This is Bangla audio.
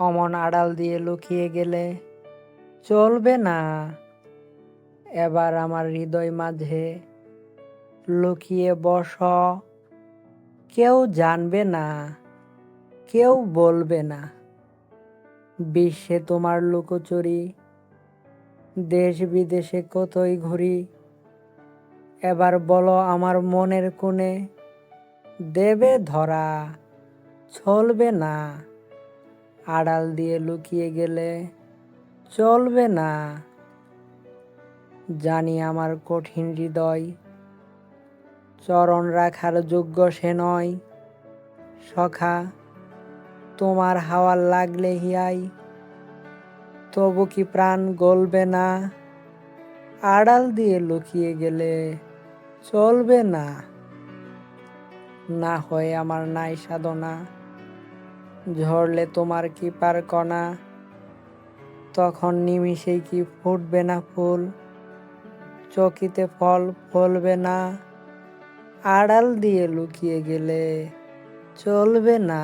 অমন আড়াল দিয়ে লুকিয়ে গেলে, চলবে না। এবার আমার হৃদয় মাঝে লুকিয়ে বস, কেউ জানবে না, কেউ বলবে না। বিশ্বে তোমার লুকোচুরি, দেশ বিদেশে কতই ঘুরি, এবার বলো আমার মনের কোণে, দেবে ধরা, চলবে না। আড়াল দিয়ে লুকিয়ে গেলে চলবে না। জানি আমার কঠিন হৃদয়, চরণ রাখার যোগ্য সে নয়। সখা, তোমার হাওয়ার লাগলে হিয়াই, তবু কি প্রাণ গলবে না? আড়াল দিয়ে লুকিয়ে গেলে চলবে না। না হয় আমার নাই সাধনা। ঝরলে তোমার কি পার কণা? তখন নিমিষেই কি ফুটবে না ফুল? চকিতে ফল ফলবে না? আড়াল দিয়ে লুকিয়ে গেলে চলবে না।